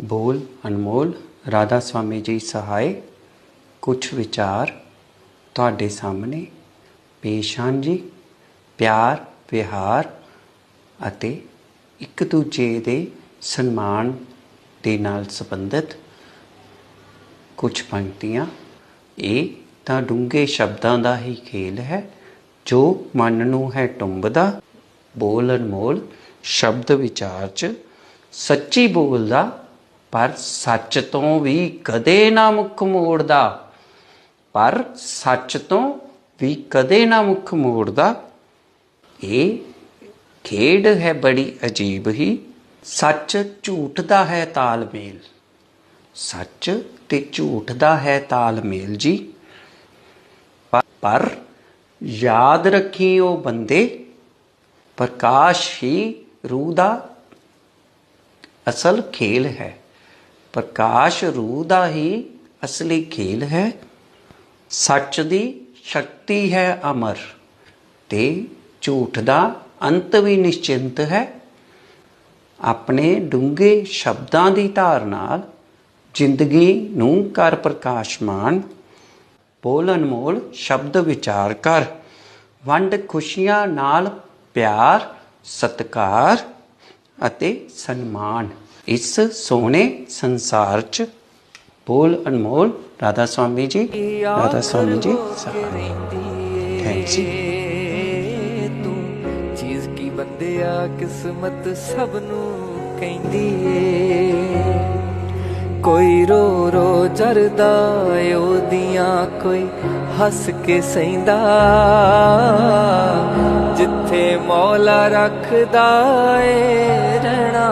ਬੋਲ, ਅਨਮੋਲ, ਰਾਧਾ ਸਵਾਮੀ ਜੀ ਸਹਾਇ ਕੁਝ ਵਿਚਾਰ ਤੁਹਾਡੇ ਸਾਹਮਣੇ ਪੇਸ਼ ਹਨ ਜੀ। ਪਿਆਰ, ਵਿਹਾਰ ਅਤੇ ਇੱਕ ਦੂਜੇ ਦੇ ਸਨਮਾਨ ਦੇ ਨਾਲ ਸੰਬੰਧਿਤ ਕੁਝ ਪੰਕਤੀਆਂ। ਇਹ ਤਾਂ ਡੂੰਘੇ ਸ਼ਬਦਾਂ ਦਾ ਹੀ ਖੇਲ ਹੈ, ਜੋ ਮਨ ਨੂੰ ਹੈ ਟੁੰਬਦਾ। ਬੋਲ, ਅਨਮੋਲ, ਸ਼ਬਦ ਵਿਚਾਰ ਚ ਸੱਚੀ ਬੋਲਦਾ ਪਰ ਸੱਚ ਤੋਂ ਵੀ ਕਦੇ ਨਾ ਮੁੱਖ ਮੋੜਦਾ। ਪਰ ਸੱਚ ਤੋਂ ਵੀ ਕਦੇ ਨਾ ਮੁੱਖ ਮੋੜਦਾ। ਇਹ ਖੇਡ ਹੈ ਬੜੀ ਅਜੀਬ ਹੀ। ਸੱਚ ਝੂਠ ਦਾ ਹੈ ਤਾਲਮੇਲ। ਸੱਚ ਤੇ ਝੂਠ ਦਾ ਹੈ ਤਾਲਮੇਲ ਜੀ। ਪਰ ਯਾਦ ਰੱਖੀ ਉਹ ਬੰਦੇ। ਪ੍ਰਕਾਸ਼ ਹੀ ਰੂਹ ਦਾ ਅਸਲ ਖੇਲ ਹੈ। ਪ੍ਰਕਾਸ਼ ਰੂਹ ਦਾ ਹੀ ਅਸਲੀ ਖੇਲ ਹੈ। ਸੱਚ ਦੀ ਸ਼ਕਤੀ ਹੈ ਅਮਰ ਤੇ ਝੂਠ ਦਾ ਅੰਤ ਵੀ ਨਿਸ਼ਚਿੰਤ ਹੈ। ਆਪਣੇ ਡੂੰਘੇ ਸ਼ਬਦਾਂ ਦੀ ਧਾਰ ਨਾਲ ਜ਼ਿੰਦਗੀ ਨੂੰ ਕਰ ਪ੍ਰਕਾਸ਼ਮਾਨ। ਬੋਲ ਅਨਮੋਲ ਸ਼ਬਦ ਵਿਚਾਰ ਕਰ। ਵੰਡ ਖੁਸ਼ੀਆਂ ਨਾਲ ਪਿਆਰ, ਸਤਕਾਰ ਅਤੇ ਸਨਮਾਨ। ਇਸ ਸੋਹਣੇ ਸੰਸਾਰ 'ਚ ਬੋਲ ਅਨਮੋਲ ਰਾਧਾ ਸਵਾਮੀ ਜੀ ਰਾਧਾ ਸਵਾਮੀ ਜੀ ਥੈਂਕਸ ਜੀ ਤੂੰ? ਚੀਜ਼ ਕੀ ਬੰਦਿਆ ਕਿਸਮਤ ਸਭ ਨੂੰ ਕਹਿੰਦੀ ਏ। ਕੋਈ ਰੋ ਰੋ ਜਰਦਾ ਉਹਦੀਆਂ ਕੋਈ ਹੱਸ ਕੇ ਸੈਂਦਾ ਜਿੱਥੇ ਮੌਲਾ ਰੱਖਦਾ ਏ ਰਹਿਣਾ।